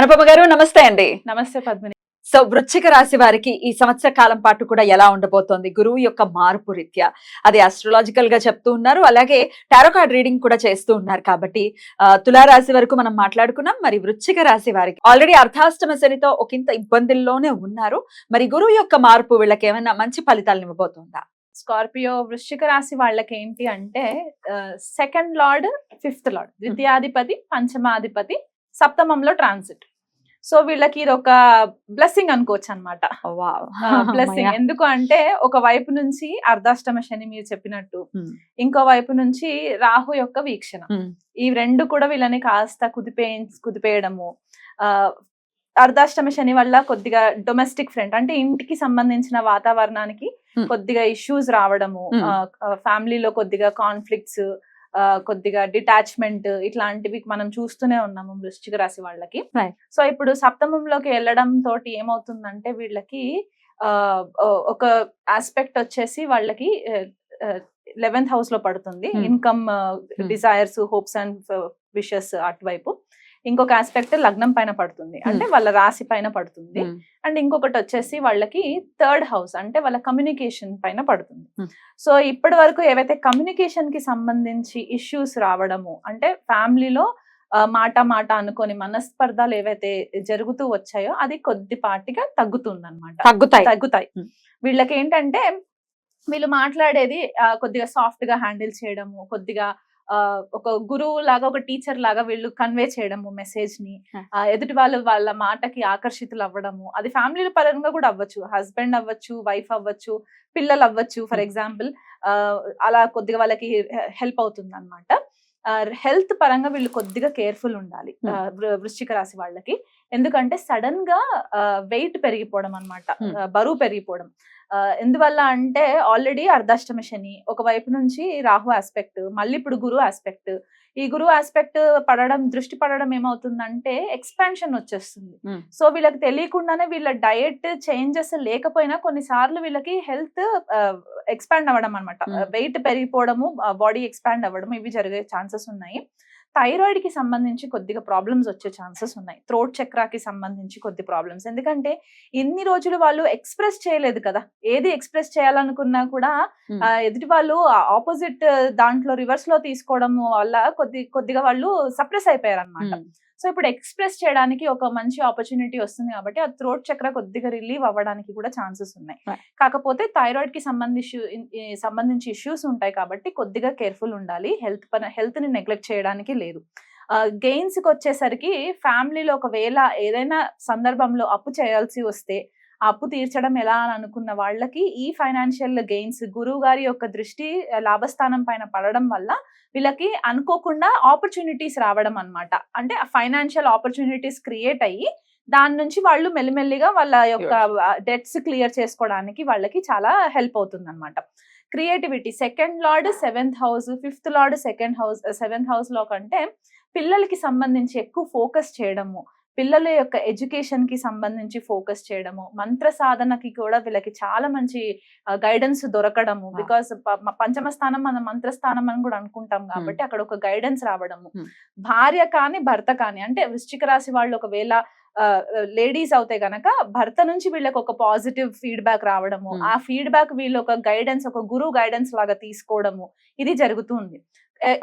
అనుపమ గారు నమస్తే అండి. నమస్తే పద్మిని. సో వృశ్చిక రాశి వారికి ఈ సంవత్సర కాలం పాటు కూడా ఎలా ఉండబోతోంది? గురువు యొక్క మార్పు రీత్యా. అది అస్ట్రాలాజికల్గా చెప్తూ ఉన్నారు. అలాగే టారో కార్డ్ రీడింగ్ కూడా చేస్తూ ఉన్నారు కాబట్టి తులారాశి వరకు మనం మాట్లాడుకున్నాం. మరి వృశ్చిక రాశి వారికి ఆల్రెడీ అర్ధాష్టమ శనితో ఒకంత ఇబ్బందుల్లోనే ఉన్నారు. మరి గురువు యొక్క మార్పు వీళ్ళకి ఏమైనా మంచి ఫలితాలను ఇవ్వబోతుందా? స్కార్పియో వృశ్చిక రాశి వాళ్ళకి ఏంటి అంటే సెకండ్ లార్డ్ ఫిఫ్త్ లార్డ్ ద్వితీయాధిపతి పంచమాధిపతి సప్తమంలో ట్రాన్సిట్ సో వీళ్ళకి ఇది ఒక బ్లెస్సింగ్ అనుకోవచ్చు అనమాట బ్లెస్సింగ్ ఎందుకు అంటే ఒక వైపు నుంచి అర్ధాష్టమ శని మీరు చెప్పినట్టు. ఇంకో వైపు నుంచి రాహు యొక్క వీక్షణ. ఈ రెండు కూడా వీళ్ళని కాస్త కుదిపే కుదిపేయడము ఆ అర్ధాష్టమ శని వల్ల కొద్దిగా డొమెస్టిక్ ఫ్రెండ్ అంటే ఇంటికి సంబంధించిన వాతావరణానికి. కొద్దిగా ఇష్యూస్ రావడము. ఫ్యామిలీలో కొద్దిగా కాన్ఫ్లిక్ట్స్ కొద్దిగా డిటాచ్మెంట్ ఇట్లాంటివి మనం చూస్తూనే ఉన్నాము వృశ్చిక రాశి వాళ్ళకి. సో ఇప్పుడు సప్తమంలోకి వెళ్ళడం తోటి ఏమవుతుందంటే వీళ్ళకి ఆ ఒక ఆస్పెక్ట్ వచ్చేసి వాళ్ళకి లెవెన్త్ హౌస్లో పడుతుంది. Income desires hopes and wishes అటువైపు ఇంకొక ఆస్పెక్ట్ లగ్నం పైన పడుతుంది. అంటే వాళ్ళ రాశి పైన పడుతుంది. Hmm. అండ్ ఇంకొకటి వచ్చేసి వాళ్ళకి థర్డ్ హౌస్ అంటే వాళ్ళ కమ్యూనికేషన్ పైన పడుతుంది. Hmm. సో ఇప్పటి వరకు ఏవైతే కమ్యూనికేషన్కి సంబంధించి ఇష్యూస్ రావడము అంటే ఫ్యామిలీలో మాట మాట అనుకొని మనస్పర్ధాలు ఏవైతే జరుగుతూ వచ్చాయో అది కొద్దిపాటిగా తగ్గుతుంది అనమాట తగ్గుతాయి. తగ్గుతాయి. Hmm. వీళ్ళకి ఏంటంటే వీళ్ళు మాట్లాడేది కొద్దిగా సాఫ్ట్గా హ్యాండిల్ చేయడము కొద్దిగా ఒక గురువు లాగా ఒక టీచర్ లాగా వీళ్ళు కన్వే చేయడము మెసేజ్ని ఎదుటి వాళ్ళు వాళ్ళ మాటకి ఆకర్షితులు అవ్వడము అది ఫ్యామిలీ పరంగా కూడా అవ్వచ్చు. హస్బెండ్ అవ్వచ్చు వైఫ్ అవ్వచ్చు పిల్లలు అవ్వచ్చు ఫర్. ఎగ్జాంపుల్. అలా కొద్దిగా వాళ్ళకి హెల్ప్ అవుతుంది అనమాట హెల్త్ పరంగా వీళ్ళు కొద్దిగా కేర్ఫుల్ ఉండాలి. వృశ్చిక రాశి వాళ్ళకి. ఎందుకంటే సడన్గా వెయిట్ పెరిగిపోవడం అనమాట. బరువు పెరిగిపోవడం. ఎందువల్ల అంటే ఆల్రెడీ అర్ధాష్టమ శని ఒక వైపు నుంచి రాహు ఆస్పెక్ట్ మళ్ళీ ఇప్పుడు గురు ఆస్పెక్ట్ ఈ గురువు ఆస్పెక్ట్ పడడం దృష్టి పడడం ఏమవుతుందంటే ఎక్స్పాన్షన్ వచ్చేస్తుంది. సో వీళ్ళకి తెలియకుండానే వీళ్ళ డయట్ చేంజెస్ లేకపోయినా కొన్నిసార్లు వీళ్ళకి హెల్త్ ఎక్స్పాండ్ అవ్వడం అనమాట. వెయిట్ పెరిగిపోవడము బాడీ ఎక్స్పాండ్ అవ్వడం ఇవి జరిగే ఛాన్సెస్ ఉన్నాయి థైరాయిడ్కి సంబంధించి కొద్దిగా ప్రాబ్లమ్స్ వచ్చే ఛాన్సెస్ ఉన్నాయి. థ్రోట్ చక్రాకి సంబంధించి కొద్ది ప్రాబ్లమ్స్. ఎందుకంటే ఇన్ని రోజులు వాళ్ళు ఎక్స్ప్రెస్ చేయలేదు కదా! ఏది ఎక్స్ప్రెస్ చేయాలనుకున్నా కూడా ఎదుటి వాళ్ళు ఆపోజిట్ దాంట్లో రివర్స్లో తీసుకోవడం వల్ల కొద్ది కొద్దిగా వాళ్ళు సప్రెస్ అయిపోయారు అనమాట. సో ఇప్పుడు ఎక్స్ప్రెస్ చేయడానికి ఒక మంచి ఆపర్చునిటీ వస్తుంది కాబట్టి ఆ థ్రోట్ చక్ర కొద్దిగా రిలీవ్ అవ్వడానికి కూడా ఛాన్సెస్ ఉన్నాయి. కాకపోతే థైరాయిడ్కి సంబంధించి సంబంధించి ఇష్యూస్ ఉంటాయి కాబట్టి కొద్దిగా కేర్ఫుల్ ఉండాలి. హెల్త్ పన హెల్త్ని నెగ్లెక్ట్ చేయడానికి లేదు. గెయిన్స్కి వచ్చేసరికి ఫ్యామిలీలో ఒకవేళ ఏదైనా సందర్భంలో అప్పు చేయాల్సి వస్తే అప్పు తీర్చడం ఎలా అని అనుకున్న వాళ్ళకి ఈ ఫైనాన్షియల్ గెయిన్స్ గురువు గారి యొక్క దృష్టి లాభస్థానం పైన పడడం వల్ల వీళ్ళకి అనుకోకుండా ఆపర్చునిటీస్ రావడం అన్నమాట. అంటే ఫైనాన్షియల్ ఆపర్చునిటీస్ క్రియేట్ అయ్యి దాని నుంచి వాళ్ళు మెల్లిమెల్లిగా వాళ్ళ యొక్క డెట్స్ క్లియర్ చేసుకోవడానికి వాళ్ళకి చాలా హెల్ప్ అవుతుంది అనమాట creativity second lord seventh house fifth lord second house seventh హౌస్లో కంటే పిల్లలకి సంబంధించి ఎక్కువ ఫోకస్ చేయడము పిల్లల యొక్క ఎడ్యుకేషన్కి సంబంధించి ఫోకస్ చేయడము మంత్ర సాధనకి కూడా వీళ్ళకి చాలా మంచి గైడెన్స్ దొరకడము. బికాస్ పంచమ స్థానం మన మంత్ర స్థానం అని కూడా అనుకుంటాం కాబట్టి అక్కడ ఒక గైడెన్స్ రావడము. భార్య కానీ భర్త కానీ అంటే వృశ్చిక రాశి వాళ్ళు ఒకవేళ లేడీస్ అవుతే గనక భర్త నుంచి వీళ్ళకి ఒక పాజిటివ్ ఫీడ్బ్యాక్ రావడము. ఆ ఫీడ్బ్యాక్ వీళ్ళు ఒక గైడెన్స్ ఒక గురువు గైడెన్స్ లాగా తీసుకోవడము ఇది జరుగుతుంది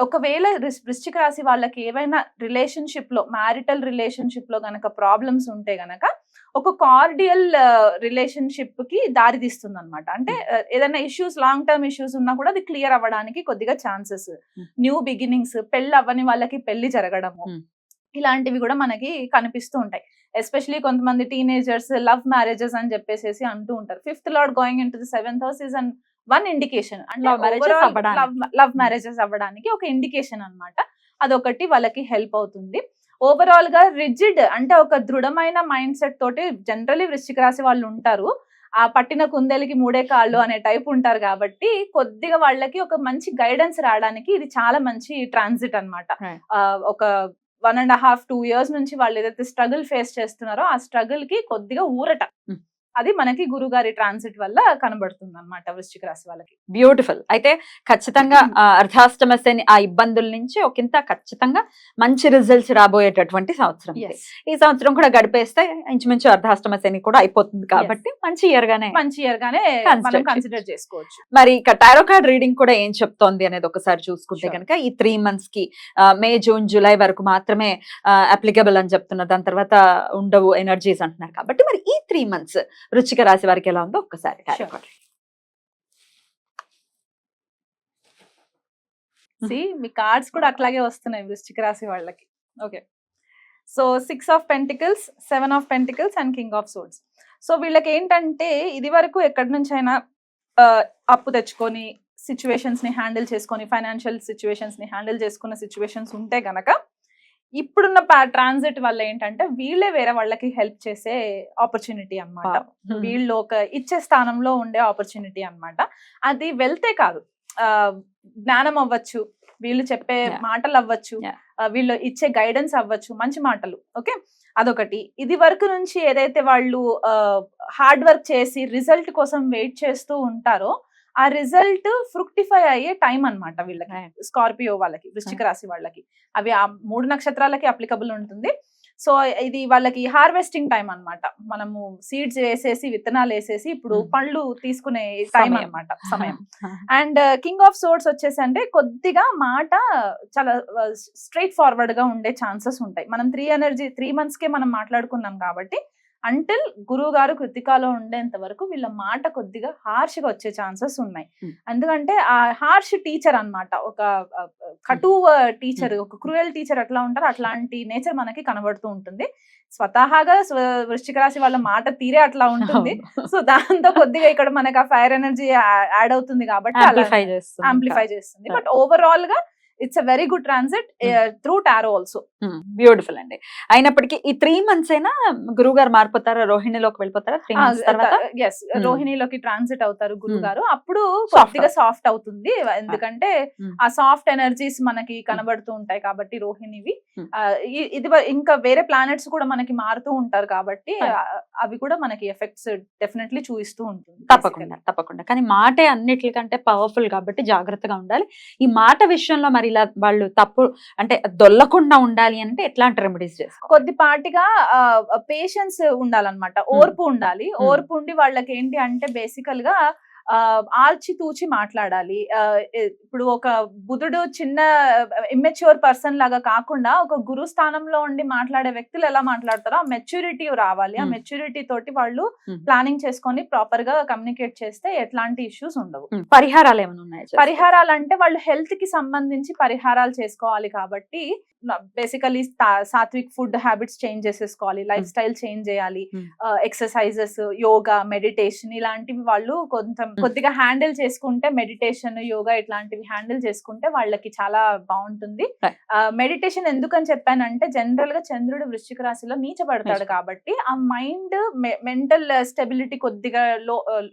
ఒకవేళ వృశ్చిక రాశి వాళ్ళకి ఏవైనా రిలేషన్షిప్లో మ్యారిటల్ రిలేషన్షిప్లో గనక ప్రాబ్లమ్స్ ఉంటే గనక ఒక కార్డియల్ రిలేషన్షిప్కి దారి తీస్తుంది అనమాట అంటే ఏదైనా ఇష్యూస్ లాంగ్ టర్మ్ ఇష్యూస్ ఉన్నా కూడా అది క్లియర్ అవ్వడానికి కొద్దిగా ఛాన్సెస్. న్యూ బిగినింగ్స్ పెళ్ళి అవ్వని వాళ్ళకి పెళ్ళి జరగడము. ఇలాంటివి కూడా మనకి కనిపిస్తూ ఉంటాయి. ఎస్పెషలీ కొంతమంది టీనేజర్స్ లవ్ మ్యారేజెస్ అని చెప్పేసి అంటూ ఉంటారు. Fifth lord going into the seventh house is an one indication. Love marriages అవ్వడానికి. ఒక ఇండికేషన్ అన్నమాట. అదొకటి వాళ్ళకి హెల్ప్ అవుతుంది. ఓవరాల్గా రిజిడ్ అంటే ఒక దృఢమైన మైండ్ సెట్ తోటి జనరలీ వృశ్చిక రాశి వాళ్ళు ఉంటారు. ఆ పట్టిన కుందేలికి మూడే కాళ్ళు అనే టైప్ ఉంటారు కాబట్టి కొద్దిగా వాళ్ళకి ఒక మంచి గైడెన్స్ రావడానికి ఇది చాలా మంచి ట్రాన్సిట్. ఆ, ఒక one and half two years నుంచి వాళ్ళు ఏదైతే స్ట్రగుల్ ఫేస్ చేస్తున్నారో ఆ స్ట్రగుల్కి కొద్దిగా ఊరట. అది మనకి గురుగారి ట్రాన్సిట్ వల్ల కనబడుతుంది అనమాట వృశ్చిక రాశి వాళ్ళకి బ్యూటిఫుల్ అయితే ఖచ్చితంగా ఆ, అర్ధాష్టమ శని ఆ ఇబ్బందుల నుంచి ఒకంత ఖచ్చితంగా మంచి రిజల్ట్స్ రాబోయేటటువంటి సంవత్సరం. ఈ సంవత్సరం కూడా గడిపేస్తే ఇంచుమించు అర్ధాష్టమ శని కూడా అయిపోతుంది కాబట్టి మంచి ఇయర్ గానే మంచి ఇయర్ గానే. కన్సిడర్ చేసుకోవచ్చు మరి ఇక టారో కార్డ్ రీడింగ్ కూడా ఏం చెప్తోంది అనేది ఒకసారి చూసుకుంటే. కనుక ఈ త్రీ మంత్స్కి మే జూన్ జూలై వరకు మాత్రమే అప్లికబుల్ అని చెప్తున్నారు దాని తర్వాత ఉండవు ఎనర్జీస్ అంటున్నారు కాబట్టి మరి ఈ త్రీ మంత్స్ వృచ్చిక రాశి వారికి ఎలా ఉందో ఒక్కసారి మీ కార్డ్స్ కూడా అట్లాగే వస్తున్నాయి వృశ్చిక రాశి వాళ్ళకి. Okay so six of pentacles seven of pentacles and king of swords so వీళ్ళకి ఏంటంటే ఇది వరకు ఎక్కడి నుంచి అయినా ఆ, అప్పు తెచ్చుకొని సిచ్యువేషన్స్ని హ్యాండిల్ చేసుకొని ఫైనాన్షియల్ సిచ్యువేషన్స్ని హ్యాండిల్ చేసుకున్న సిచ్యువేషన్స్ ఉంటే గనక ఇప్పుడున్న ట్రాన్సిట్ వల్ల ఏంటంటే వీళ్ళే వేరే వాళ్ళకి హెల్ప్ చేసే ఆపర్చునిటీ అన్నమాట. Hmm. వీళ్ళు ఒక ఇచ్చే స్థానంలో ఉండే ఆపర్చునిటీ అన్నమాట. అది వెళ్తే కాదు. ఆ జ్ఞానం అవ్వచ్చు వీళ్ళు చెప్పే. మాటలు అవ్వచ్చు వీళ్ళు ఇచ్చే గైడెన్స్ అవ్వచ్చు మంచి మాటలు ఓకే? అదొకటి. ఇది వరకు నుంచి ఏదైతే వాళ్ళు హార్డ్ వర్క్ చేసి రిజల్ట్ కోసం వెయిట్ చేస్తూ ఉంటారో ఆ రిజల్ట్ ఫ్రుక్టిఫై అయ్యే టైం అన్నమాట వీళ్ళకి. స్కార్పియో వాళ్ళకి వృశ్చిక రాశి వాళ్ళకి. అవి ఆ మూడు నక్షత్రాలకి అప్లికబుల్ ఉంటుంది. సో ఇది వాళ్ళకి హార్వెస్టింగ్ టైం అన్నమాట. మనము సీడ్స్ వేసేసి విత్తనాలు వేసేసి ఇప్పుడు Hmm. పళ్ళు తీసుకునే టైం సమయం. అన్నమాట. సమయం. అండ్ కింగ్ ఆఫ్ సోర్స్ వచ్చేసి అంటే కొద్దిగా మాట చాలా స్ట్రైట్ ఫార్వర్డ్గా ఉండే ఛాన్సెస్ ఉంటాయి. మనం త్రీ ఎనర్జీ త్రీ మంత్స్ కే మనం మాట్లాడుకున్నాం కాబట్టి అంటిల్ గురువు గారు కృతికాలో ఉండేంత వరకు వీళ్ళ మాట కొద్దిగా హార్ష్గా వచ్చే ఛాన్సెస్ ఉన్నాయి. Hmm. ఎందుకంటే ఆ హార్ష్ టీచర్ అన్నమాట ఒక కటువ టీచర్ ఒక క్రూయల్ టీచర్ ఎట్లా ఉంటారో. అట్లాంటి నేచర్ మనకి కనబడుతూ ఉంటుంది. స్వతహాగా స్వ- వృశ్చిక రాశి వాళ్ళ మాట తీరే అట్లా ఉంటుంది. సో దాంతో కొద్దిగా ఇక్కడ మనకి ఆ ఫైర్ ఎనర్జీ యాడ్ అవుతుంది కాబట్టి ఆంప్లిఫై చేస్తుంది. బట్ ఓవరాల్గా it's a very good transit through tarot also beautiful అండి. అయినప్పటికీ ఈ త్రీ మంత్స్ అయినా గురువు గారు మారిపోతారా? రోహిణిలోకి వెళ్ళిపోతారా? త్రీ మంత్స్ తర్వాత? Yes Hmm. రోహిణిలోకి ట్రాన్సిట్ అవుతారు గురువు Hmm. గారు అప్పుడు కొద్దిగా సాఫ్ట్ అవుతుంది. ఎందుకంటే Hmm. ఆ సాఫ్ట్ ఎనర్జీస్ మనకి కనబడుతూ ఉంటాయి కాబట్టి రోహిణివి. ఇది ఇంకా వేరే ప్లానెట్స్ కూడా మనకి మారుతూ ఉంటారు కాబట్టి అవి కూడా మనకి ఎఫెక్ట్స్ డెఫినెట్లీ చూపిస్తూ ఉంటుంది తప్పకుండా తప్పకుండా. కానీ మాటే అన్నిటికంటే పవర్ఫుల్ కాబట్టి జాగ్రత్తగా ఉండాలి. ఈ మాట విషయంలో మరి ఇలా వాళ్ళు తప్పు అంటే దొల్లకుండా ఉండాలి అంటే ఎట్లాంటి రెమెడీస్ చేసుకోవాలి? కొద్దిపాటిగా పేషెన్స్ ఉండాలన్నమాట. ఓర్పు ఉండాలి. ఓర్పు ఉండి వాళ్ళకి ఏంటి అంటే బేసికల్గా ఆ, ఆల్చి తూచి మాట్లాడాలి ఇప్పుడు ఒక బుధుడు చిన్న ఇమ్మెచ్యూర్ పర్సన్ లాగా కాకుండా ఒక గురు స్థానంలో ఉండి మాట్లాడే వ్యక్తులు ఎలా మాట్లాడతారో ఆ మెచ్యూరిటీ రావాలి. ఆ. మెచ్యూరిటీ తోటి వాళ్ళు. ప్లానింగ్ చేసుకొని ప్రాపర్గా కమ్యూనికేట్ చేస్తే ఎట్లాంటి ఇష్యూస్ ఉండవు. పరిహారాలు ఏమైనా ఉన్నాయి పరిహారాలు అంటే వాళ్ళు హెల్త్కి సంబంధించి పరిహారాలు చేసుకోవాలి కాబట్టి basically sattvic food habits change చేసేసుకోవాలి లైఫ్ స్టైల్ చేంజ్ చేయాలి. Hmm. ఎక్సర్సైజెస్ యోగా మెడిటేషన్ ఇలాంటివి వాళ్ళు కొంచెం కొద్దిగా హ్యాండిల్ చేసుకుంటే మెడిటేషన్ యోగా ఇట్లాంటివి హ్యాండిల్ చేసుకుంటే వాళ్ళకి చాలా బాగుంటుంది. మెడిటేషన్ ఎందుకని చెప్పానంటే జనరల్గా చంద్రుడు వృశ్చిక రాశిలో నీచబడతాడు నీచ- కాబట్టి ఆ మైండ్ మెంటల్ స్టెబిలిటీ కొద్దిగా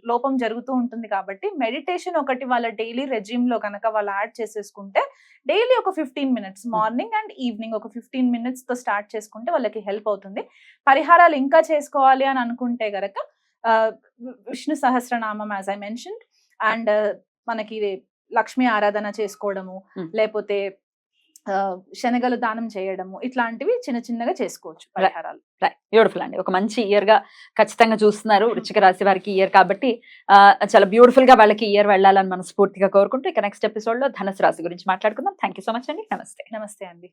లోపం జరుగుతూ ఉంటుంది కాబట్టి మెడిటేషన్ ఒకటి వాళ్ళ డైలీ రెజ్యూమ్లో కనుక వాళ్ళు యాడ్ చేసేసుకుంటే డైలీ ఒక fifteen minutes morning and evening ఒక ఫిఫ్టీన్ మినిట్స్తో స్టార్ట్ చేసుకుంటే వాళ్ళకి హెల్ప్ అవుతుంది. పరిహారాలు ఇంకా చేసుకోవాలి అని అనుకుంటే గనక Vishnu Sahasranamam as I mention and మనకి లక్ష్మీ ఆరాధన చేసుకోవడము. లేకపోతే శనగలు దానం చేయడము ఇట్లాంటివి చిన్న చిన్నగా చేసుకోవచ్చు పరిహారాలు. బ్యూటిఫుల్ అండి. ఒక మంచి ఇయర్గా ఖచ్చితంగా చూస్తున్నారు వృచ్చిక రాశి వారికి ఇయర్ కాబట్టి చాలా బ్యూటిఫుల్గా వాళ్ళకి ఇయర్ వెళ్ళాలని మనస్ఫూర్తిగా కోరుకుంటూ ఇక నెక్స్ట్ ఎపిసోడ్లో ధనుసు రాశి గురించి మాట్లాడుకుందాం. థ్యాంక్ యూ సో మచ్ అండి. నమస్తే. నమస్తే అండి.